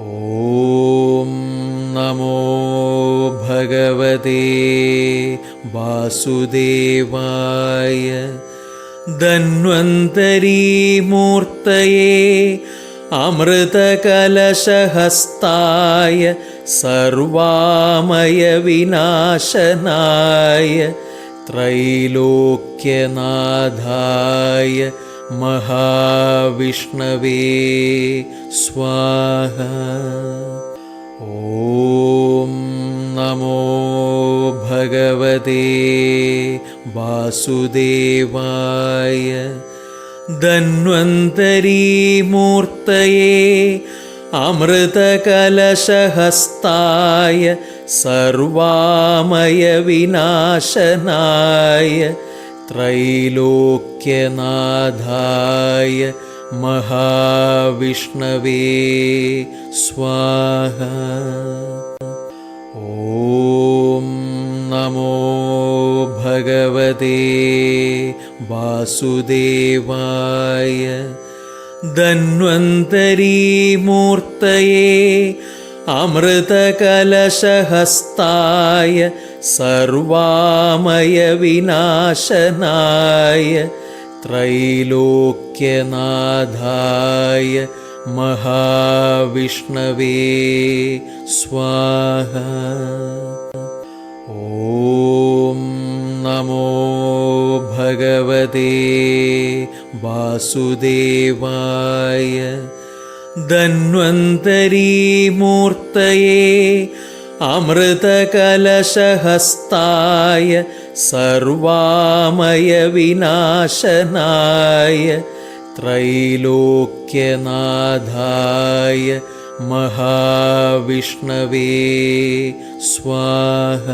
ॐ नमो भगवते वासुदेवाय धन्वन्तरीमूर्तये अमृतकलशहस्ताय सर्वामयविनाशनाय त्रैलोक्यनाथाय മഹാവിഷ്ണവേ സ്വാഹ. ഓം നമോ ഭഗവതേ വാസുദേവായ ധന്വന്തരീമൂർത്തയേ അമൃതകലശഹസ്തായ സർവാമയ വിനാശനായ त्रैलोक्यनाथाय महाविष्णवे स्वाहा। ॐ नमो भगवते वासुदेवाय അമൃതകലശഹസ്തായ സർവാമയ വിനാശനായ ത്രൈലോക്യനാഥായ മഹാവിഷ്ണവേ സ്വാഹ. ഓം നമോ ഭഗവതേ വാസുദേവായ ധന്വന്തരീമൂർത്തയേ അമൃതകലശഹസ്തായ സർവാമയ വിനാശനായ ത്രൈലോക്യനാഥായ മഹാവിഷ്ണവേ സ്വാഹ.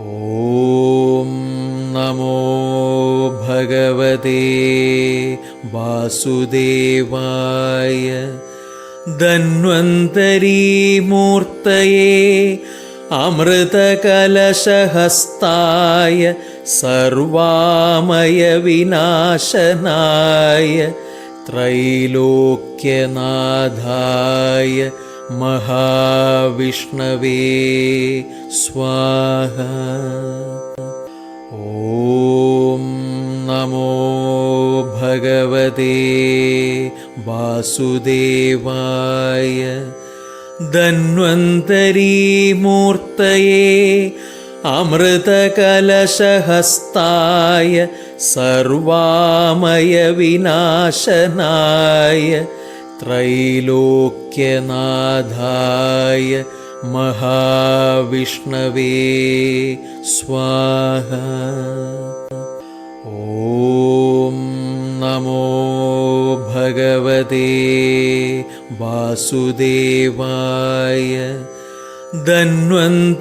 ഓം നമോ ഭഗവതേ वासुदेवाय धन्वन्तरीमूर्तये अमृतकलशहस्ताय सर्वामयविनाशनाय त्रैलोक्यनाथाय महाविष्णवे स्वाहा। ॐ नमो भगवते वासुदेवाय धन्वन्तरीमूर्तये अमृतकलशहस्ताय सर्वामयविनाशनाय त्रैलोक्यनाथाय महाविष्णवे स्वाहा ॐ नमो भगवते वासुदेवाय धन्वन्तरीमूर्तये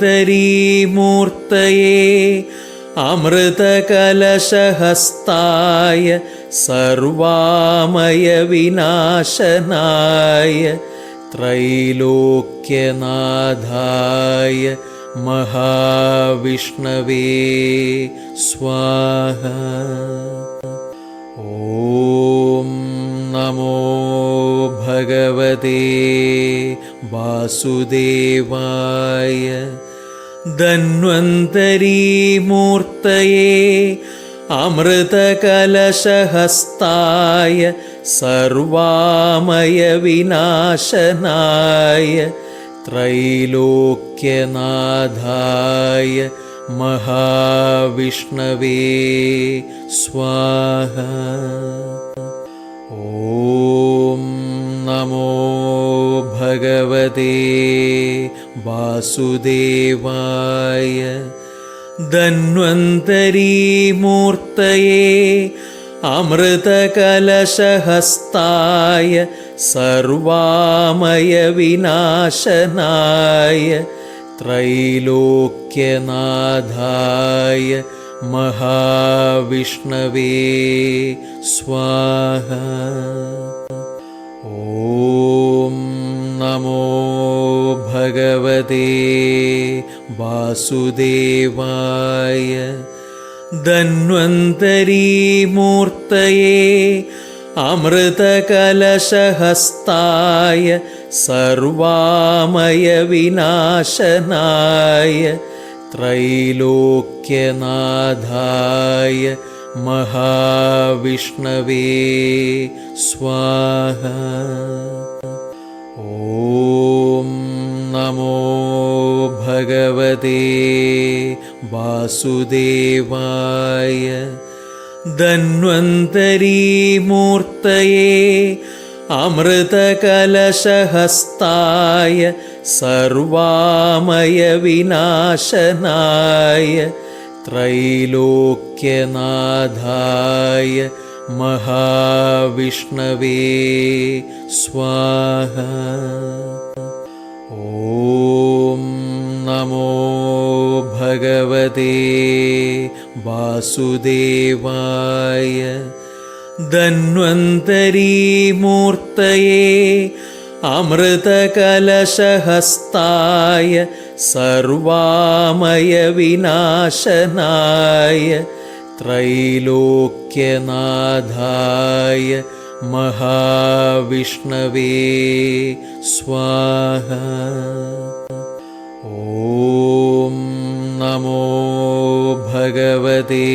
अमृतकलशहस्ताय सर्वामयविनाशनाय त्रैलोक्यनाथाय महाविष्णवे स्वाहा। ॐ नमो भगवते वासुदेवाय। धन्वन्तरीमूर्तये अमृतकलशहस्ताय सर्वामयविनाशनाय त्रैलोक्यनाथाय महाविष्णवे स्वाहा ॐ नमो भगवते वासुदेवाय धन्वन्तरीमूर्तये अमृतकलशहस्ताय सर्वामयविनाशनाय त्रैलोक्यनाथाय महाविष्णवे स्वाहा ॐ नमो भगवते वासुदेवाय അമൃതകലശഹസ്തായ സർവാമയ വിനാശനായ ത്രൈലോക്യനാഥായ മഹാവിഷ്ണവേ സ്വാഹ. ഓം നമോ ഭഗവതേ വാസുദേവായ धन्वन्तरीमूर्तये अमृतकलशहस्ताय सर्वामयविनाशनाय त्रैलोक्यनाथाय महाविष्णवे स्वाहा ॐ നമോ ഭഗവതേ വാസുദേവായ ധന്വന്തരീമൂർത്തയേ അമൃതകലശഹസ്തായ സർവാമയ വിനാശനായ ത്രൈലോക്യനാഥായ മഹാവിഷ്ണവേ സ്വാഹ. ॐ नमो भगवते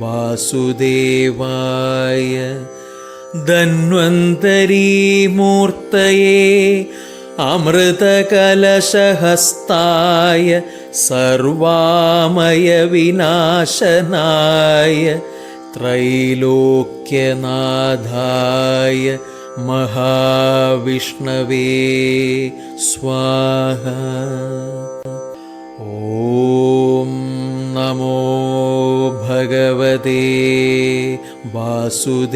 वासुदेवाय धन्वन्तरीमूर्तये अमृतकलशहस्ताय सर्वामयविनाशनाय त्रैलोक्यनाथाय महाविष्णवे स्वाहा ഓം നമോ ഭഗവതേ വാസുദേവായ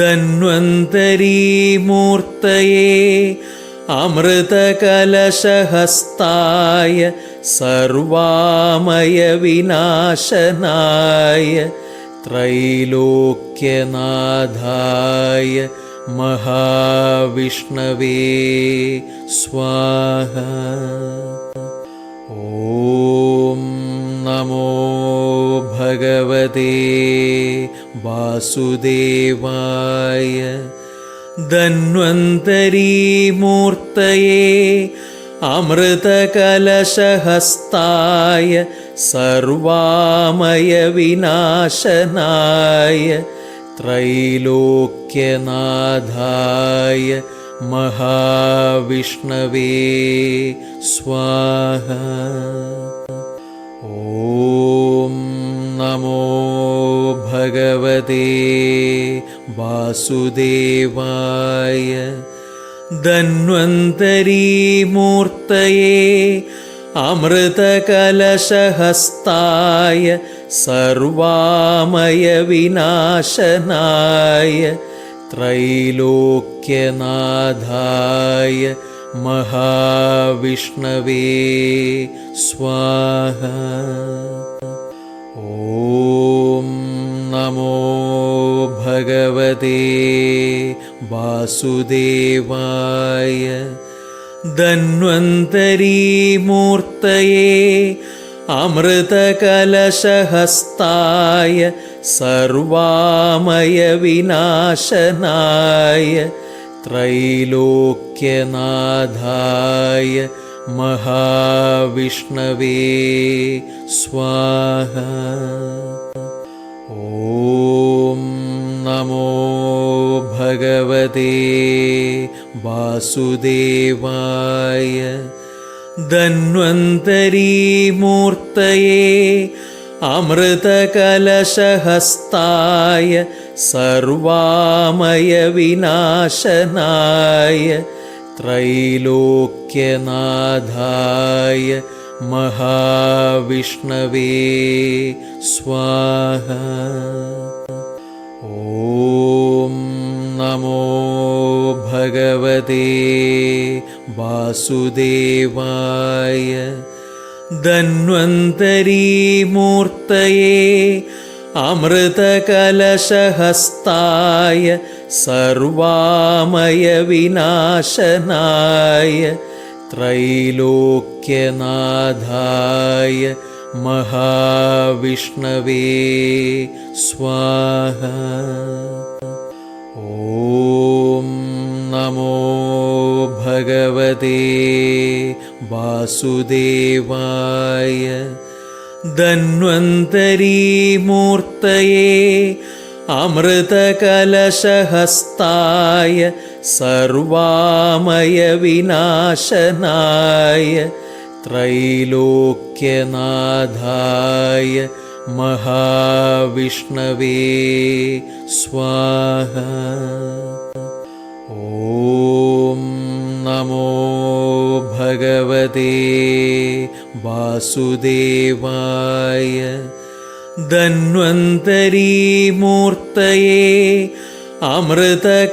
ധന്വന്തരീമൂർത്തയേ അമൃതകലശഹസ്തായ സർവാമയ വിനാശനായ ത്രൈലോക്യനാഥായ മഹാവിഷ്ണവേ സ്വാഹ. ഓം നമോ ഭഗവതേ വാസുദേവായ ധന്വന്തരീമൂർത്തയേ അമൃതകലശഹസ്തായ സർവാമയ വിനാശനായ त्रैलोक्यनाथाय महाविष्णवे स्वाहा ॐ नमो भगवते वासुदेवाय धन्वन्तरीमूर्तये अमृतकलशहस्ताय सर्वामयविनाशनाय त्रैलोक्यनाथाय महाविष्णवे स्वाहा ॐ नमो भगवते वासुदेवाय അമൃതകലശഹസ്തായ സർവാമയ വിനാശനായ ത്രൈലോക്യനാഥായ മഹാവിഷ്ണവേ സ്വാഹ. ഓം നമോ ഭഗവതേ വാസുദേവായ धन्वन्तरीमूर्तये अमृतकलशहस्ताय सर्वामयविनाशनाय त्रैलोक्यनाथाय महाविष्णवे स्वाहा ॐ नमो भगवते वासुदेवाय धन्वन्तरीमूर्तये अमृतकलशहस्ताय सर्वामयविनाशनाय त्रैलोक्यनाथाय महाविष्णवे स्वाहा वासुदेवाय धन्वन्तरीमूर्तये अमृतकलशहस्ताय सर्वामयविनाशनाय त्रैलोक्यनाथाय महाविष्णवे स्वाहा। ॐ നമോ ഭഗവതേ വാസുദേവായ ധന്വന്തരീമൂർത്തയേ അമൃതകലശഹസ്തായ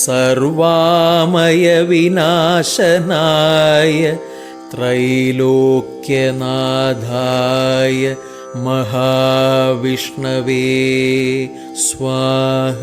സർവാമയ വിനാശനായ ത്രൈലോക്യനാഥായ മഹാവിഷ്ണവേ സ്വാഹ.